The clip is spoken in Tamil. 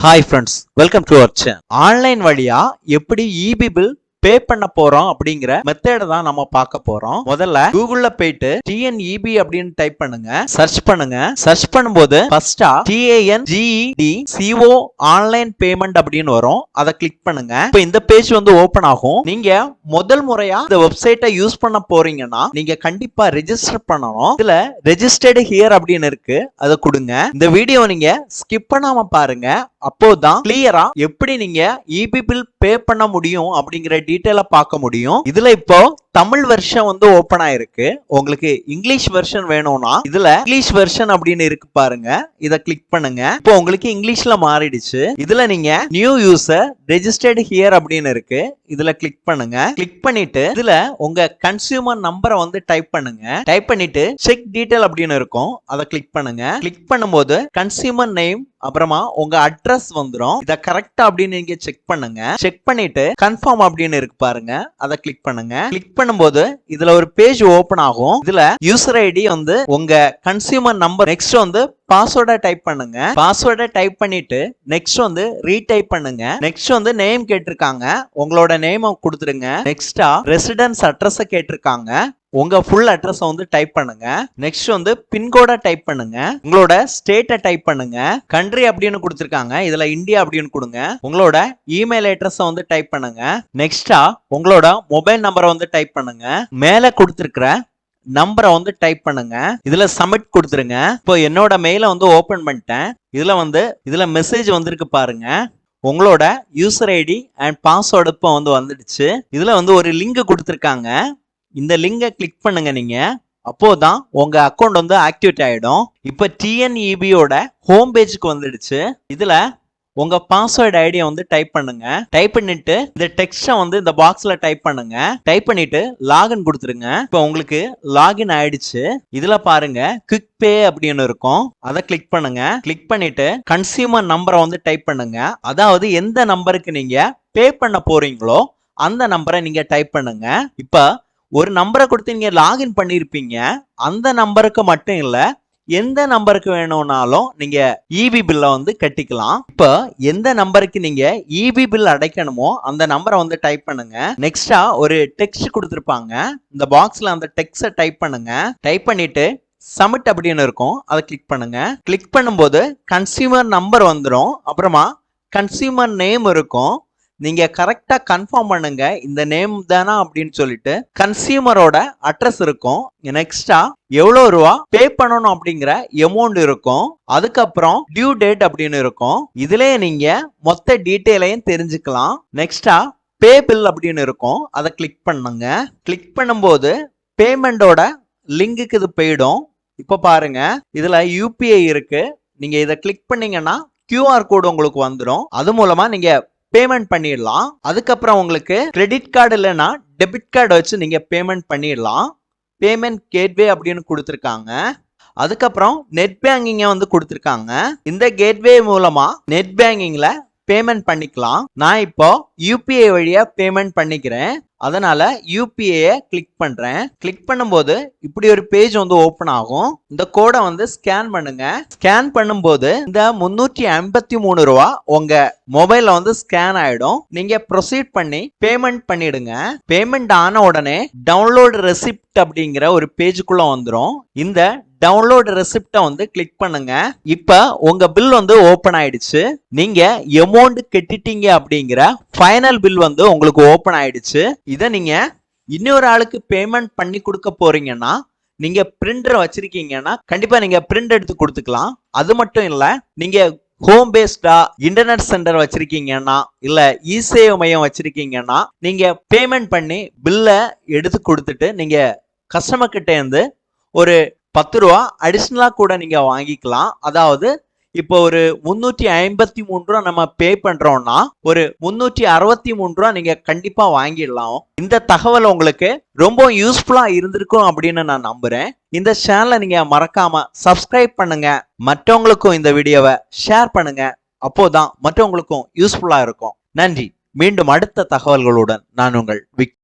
Hi friends welcome to our channel online வழியா எப்படி இபி பில் பே பண்ண போறோம் அப்படிங்கிற மெத்தட தான் நம்ம பார்க்க போறோம். முதல்ல கூகுள்ல போயிட்டு டிஎன்இபி அப்படின்னு டைப் பண்ணுங்க. சர்ச் பண்ணுங்க. சர்ச் பண்ணும்போது ஃபர்ஸ்டா T A N G E D C O online payment அப்படின்னு வரும். அதை கிளிக் பண்ணுங்க. இப்போ இந்த பேஜ் வந்து ஓபன் ஆகும். நீங்க முதல் முறையா இந்த வெப்சைட்டை யூஸ் பண்ண போறீங்கன்னா நீங்க கண்டிப்பா ரெஜிஸ்டர் பண்ணணும். இதுல ரெஜிஸ்டர்டு ஹியர் அப்படின்னு இருக்கு. அதை கொடுங்க. இந்த வீடியோ நீங்க ஸ்கிப் பண்ணாம பாருங்க. அப்போதான் கிளியரா எப்படி நீங்க இபி பில் பே பண்ண முடியும் அப்படிங்கிற டீட்டெயில பார்க்க முடியும். இதுல இப்போ தமிழ் வெர்ஷன் வந்து ஓபன் ஆயிருக்கு. உங்களுக்கு இங்கிலீஷ் வெர்ஷன் வேணும்னா இதுல இங்கிலீஷ் வெர்ஷன் அப்படின்னு இருக்கு பாருங்க. இத கிளிக் பண்ணுங்க. இப்போ உங்களுக்கு இங்கிலீஷ்ல மாறிடுச்சு. இதுல நீங்க நியூ யூசர் ரெஜிஸ்டர்டு ஹியர் அப்படின்னு இருக்கு. இதுல கிளிக் பண்ணுங்க. கிளிக் பண்ணிட்டு இதுல உங்க கன்சியூமர் நம்பரை வந்து டைப் பண்ணுங்க. டைப் பண்ணிட்டு செக் டீடைல் அப்படின்னு இருக்கும். அதை கிளிக் பண்ணுங்க. கிளிக் பண்ணும்போது கன்சியூமர் நேம் அப்புறமா உங்க அட்ரஸ் வந்துடும் இதை கரெக்டா அப்படின்னு நீங்க செக் பண்ணுங்க. செக் பண்ணிட்டு கன்ஃபார்ம் அப்படின்னு இருக்கு பாருங்க. அதை கிளிக் பண்ணுங்க. கிளிக் பண்ணும்போது இதுல ஒரு பேஜ் ஓபன் ஆகும். இதுல யூசர் ஐடி வந்து உங்க கன்சியூமர் நம்பர் நெக்ஸ்ட் வந்து பாஸ்வேர்டை டைப் பண்ணுங்க. பாஸ்வேர்டை டைப் பண்ணிட்டு நெக்ஸ்ட் வந்து ரீடைப் பண்ணுங்க. நெக்ஸ்ட் வந்து நேம் கேட்டிருக்காங்க. உங்களோட நேம் கொடுத்துருங்க நெக்ஸ்டா ரெசிடென்ஸ் அட்ரஸ் கேட்டிருக்காங்க. உங்க ஃபுல் அட்ரஸ் வந்து டைப் பண்ணுங்க. நெக்ஸ்ட் வந்து பின்கோட டைப் பண்ணுங்க. உங்களோட ஸ்டேட்டை டைப் பண்ணுங்க. கண்ட்ரி அப்படின்னு கொடுத்துருக்காங்க. இதுல இந்தியா அப்படின்னு கொடுங்க. உங்களோட இமெயில் அட்ரஸ் வந்து டைப் பண்ணுங்க. நெக்ஸ்டா உங்களோட மொபைல் நம்பரை வந்து டைப் பண்ணுங்க. மேல கொடுத்துருக்கிற நம்பரை வந்து டைப் பண்ணுங்க. இதுல சப்மிட் கொடுத்துருங்க. இப்போ என்னோட மெயிலை வந்து ஓபன் பண்ணிட்டேன். இதுல வந்து இதுல மெசேஜ் வந்திருக்கு பாருங்க. உங்களோட யூசர் ஐடி அண்ட் பாஸ்வேர்டு இப்போ வந்து வந்துடுச்சு. இதுல வந்து ஒரு லிங்க் கொடுத்துருக்காங்க. இந்த லிங்கை கிளிக் பண்ணுங்க நீங்க. அப்போதான் உங்க அக்கௌண்ட் வந்து ஆக்டிவேட் ஆயிடும். இப்ப டிஎன்இபியோட ஹோம் பேஜுக்கு வந்துடுச்சு. இதுல உங்க பாஸ்வேர்டு ஐடியை வந்து டைப் பண்ணுங்க. டைப் பண்ணிட்டு இந்த டெக்ஸ்டை வந்து இந்த பாக்ஸ்ல டைப் பண்ணுங்க. டைப் பண்ணிட்டு லாகின் கொடுத்துருங்க. இப்போ உங்களுக்கு லாகின் ஆயிடுச்சு. இதுல பாருங்க குவிக் பே அப்படின்னு இருக்கும். அதை கிளிக் பண்ணுங்க. கிளிக் பண்ணிட்டு கன்சியூமர் நம்பரை வந்து டைப் பண்ணுங்க. அதாவது எந்த நம்பருக்கு நீங்க பே பண்ண போறீங்களோ அந்த நம்பரை நீங்க டைப் பண்ணுங்க. இப்போ ஒரு நம்பரை கொடுத்து நீங்க லாகின் பண்ணியிருப்பீங்க அந்த நம்பருக்கு மட்டும் இல்லை எந்த நம்பருக்கு வேணும்னாலும் நீங்க இபி பில்ல வந்து கட்டிக்கலாம். இப்போ எந்த நம்பருக்கு நீங்க இபி பில் அடைக்கணுமோ அந்த நம்பரை வந்து டைப் பண்ணுங்க. நெக்ஸ்டா ஒரு டெக்ஸ்ட் கொடுத்துருப்பாங்க. இந்த பாக்ஸ்ல அந்த டெக்ஸ்ட டைப் பண்ணுங்க. டைப் பண்ணிட்டு சமிட் அப்படின்னு இருக்கும். அதை கிளிக் பண்ணுங்க. கிளிக் பண்ணும்போது கன்சியூமர் நம்பர் வந்துடும் அப்புறமா கன்சியூமர் நேம் இருக்கும். நீங்க கரெக்டா கன்ஃபார்ம் பண்ணுங்க. இந்த நேம் தானா அப்படின்னு சொல்லிட்டு கன்சியூமரோட அட்ரஸ் இருக்கும். நெக்ஸ்டா எவ்வளவு ரூபா பே பண்ணணும் அப்படிங்கிற எமௌண்ட் இருக்கும். அதுக்கப்புறம் டியூ டேட் அப்படின்னு இருக்கும். இதுலயே நீங்க மொத்த டீட்டெயிலையும் தெரிஞ்சுக்கலாம். நெக்ஸ்டா பே பில் அப்படின்னு இருக்கும். அதை கிளிக் பண்ணுங்க. கிளிக் பண்ணும்போது பேமெண்டோட லிங்குக்கு இது போயிடும். இப்போ பாருங்க. இதுல யூபிஐ இருக்கு. நீங்க இதை கிளிக் பண்ணீங்கன்னா கியூஆர் கோடு உங்களுக்கு வந்துடும் அது மூலமா நீங்க பேமெண்ட் பண்ணிடலாம். அதுக்கப்புறம் உங்களுக்கு கிரெடிட் கார்டு இல்லைன்னா டெபிட் கார்டு வச்சு நீங்க பேமெண்ட் பண்ணிடலாம். பேமெண்ட் கேட்வே அப்படின்னு கொடுத்துருக்காங்க. அதுக்கப்புறம் நெட் பேங்கிங்க வந்து கொடுத்துருக்காங்க. இந்த கேட்வே மூலமா நெட் பேங்கிங்ல பேமெண்ட் பண்ணிக்கலாம். நான் இப்போ யூபிஐ வழியா பேமெண்ட் பண்ணிக்கிறேன். அதனால யூபிஐயை கிளிக் பண்றேன். கிளிக் பண்ணும்போது இப்படி ஒரு பேஜ் வந்து ஓப்பன் ஆகும். இந்த கோடை வந்து ஸ்கேன் பண்ணுங்க. ஸ்கேன் பண்ணும்போது இந்த முன்னூற்றி ஐம்பத்தி மூணு ரூபா உங்க மொபைல்ல வந்து ஸ்கேன் ஆயிடும். நீங்க ப்ரொசீட் பண்ணி பேமெண்ட் பண்ணிடுங்க. பேமெண்ட் ஆன உடனே டவுன்லோட் ரெசிப்ட் அப்படிங்கிற ஒரு பேஜுக்குள்ள வந்துடும் இந்த டவுன்லோட் ரெசிப்டை வந்து கிளிக் பண்ணுங்க. இப்ப உங்க பில் வந்து ஓபன் ஆயிடுச்சு. நீங்க எமௌண்ட் கட்டிட்டீங்க அப்படிங்கிற ஃபைனல் பில் வந்து உங்களுக்கு ஓப்பன் ஆயிடுச்சு. இதை நீங்க இன்னொரு ஆளுக்கு பேமெண்ட் பண்ணி கொடுக்க போறீங்கன்னா நீங்க பிரிண்டர் வச்சிருக்கீங்கன்னா கண்டிப்பா நீங்க பிரிண்ட் எடுத்து கொடுத்துக்கலாம். அது மட்டும் இல்ல நீங்க ஹோம் பேஸ்டா இன்டர்நெட் சென்டர் வச்சிருக்கீங்கன்னா இல்ல இசேவை மையம் வச்சிருக்கீங்கன்னா நீங்க பேமெண்ட் பண்ணி பில்லை எடுத்து கொடுத்துட்டு நீங்க கஸ்டமர் கிட்ட இருந்து ஒரு பத்து ரூபா அடிஷ்னலா கூட நீங்க வாங்கிக்கலாம். அதாவது இப்போ ஒரு முன்னூற்றி ஐம்பத்தி மூணு ரூபா நம்ம பே பண்றோம்னா ஒரு முன்னூற்றி அறுபத்தி மூணு ரூபா நீங்க கண்டிப்பா வாங்கிடலாம். இந்த தகவல் உங்களுக்கு ரொம்ப யூஸ்ஃபுல்லா இருந்திருக்கும் அப்படின்னு நான் நம்புறேன். இந்த சேனலை நீங்க மறக்காம சப்ஸ்கிரைப் பண்ணுங்க. மற்றவங்களுக்கும் இந்த வீடியோவை ஷேர் பண்ணுங்க. அப்போதான் மற்றவங்களுக்கும் யூஸ்ஃபுல்லா இருக்கும். நன்றி. மீண்டும் அடுத்த தகவல்களுடன் நான் உங்கள் விக்